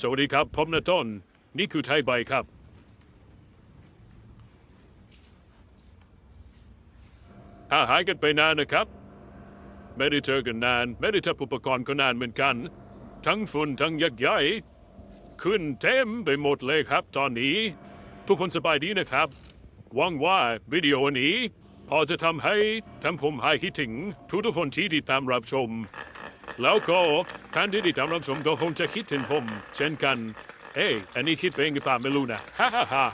สวัสดีครับ ผมนต้น นี่คือไทยใบครับ อาหายกันไปนานนะครับ ไม่ได้เจอกันนาน ไม่ได้จับอุปกรณ์ก็นานเหมือนกัน ทั้งฝุ่นทั้งยักษ์ใหญ่ขึ้นเต็มไปหมดเลยครับ ตอนนี้ ทุกคนสบายดีนะครับหวังว่าวิดีโอนี้ พอจะทำให้ทำผมหายคิดถึงทุกทุกคนที่ติดตามรับชม แล้วก็ท่านที่ติดตามรับชมก็คงจะคิดถึงผม เช่นกันเอ้ยอันนี้คิดไปเองหรือเปล่าไม่รู้นะ ฮ่าฮ่าฮ่า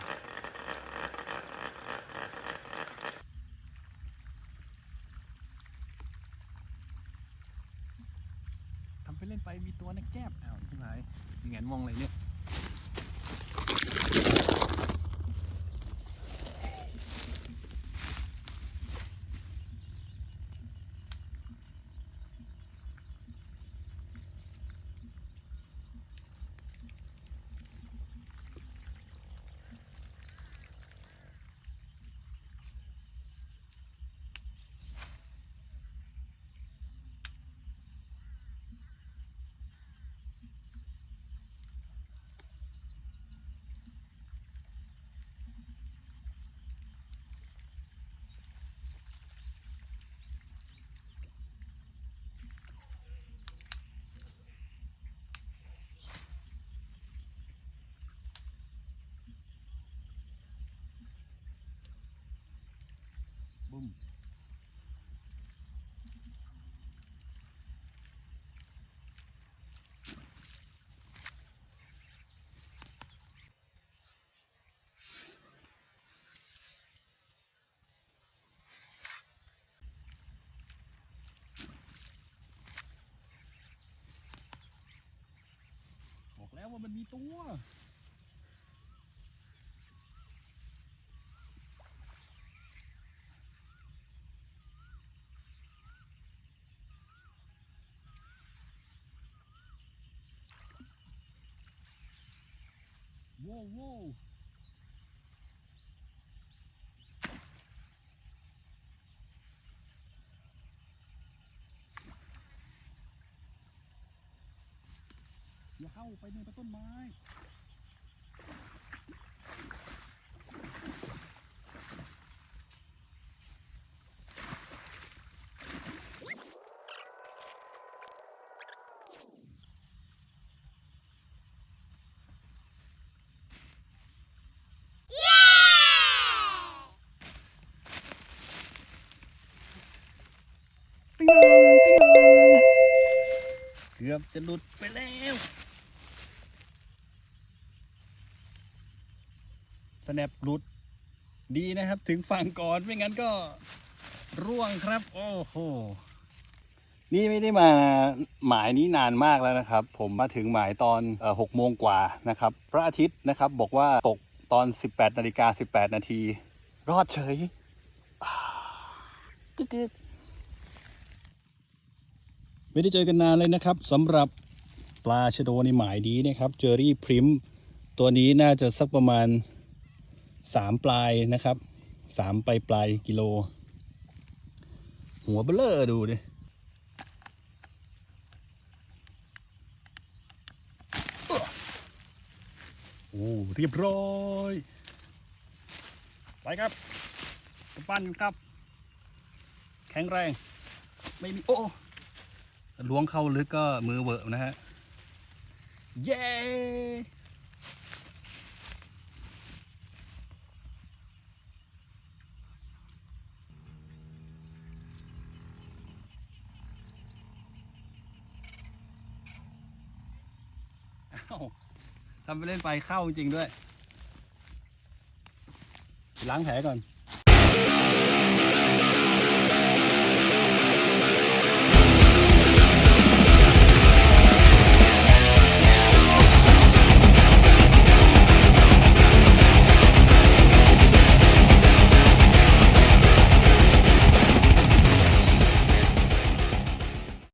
ทำไปเล่นไปมีตัวนักแก้บอ้าวที่ไหนมีแงนมองอะไรเนี่ย บุ้มบอกแล้วว่ามันมีตัว โว้วโว้วอย่าเข้าไปในต้นไม้ ติ้งนองติ้งนองเกือบ จะหลุดไปแล้วสแนปหลุดดีนะครับ ถึงฝั่งก่อนไม่งั้นก็ร่วงครับ โอ้โหนี่ไม่ได้มาหมายนี้นานมากแล้วนะครับ ผมมาถึงหมายตอนหกโมงกว่านะครับ พระอาทิตย์นะครับบอกว่าตกตอน 18นาฬิกา18 นาที รอดเฉยกึกกึก ไม่ได้เจอกันนานเลยนะครับสำหรับปลาชะโดในหมายนี้นะครับเจอรี่พริมตัวนี้น่าจะสักประมาณสามปลายนะครับสามปลายปลายกิโล หัวเบลเลอร์ดูดิโอ้เรียบร้อยไปครับปั้นครับ แข็งแรง ไม่มี โอ้ ล้วงเข้าลึกก็มือเวอะนะฮะ เย้ทำไปเล่นไปเข้าจริงด้วย ล้างแผลก่อน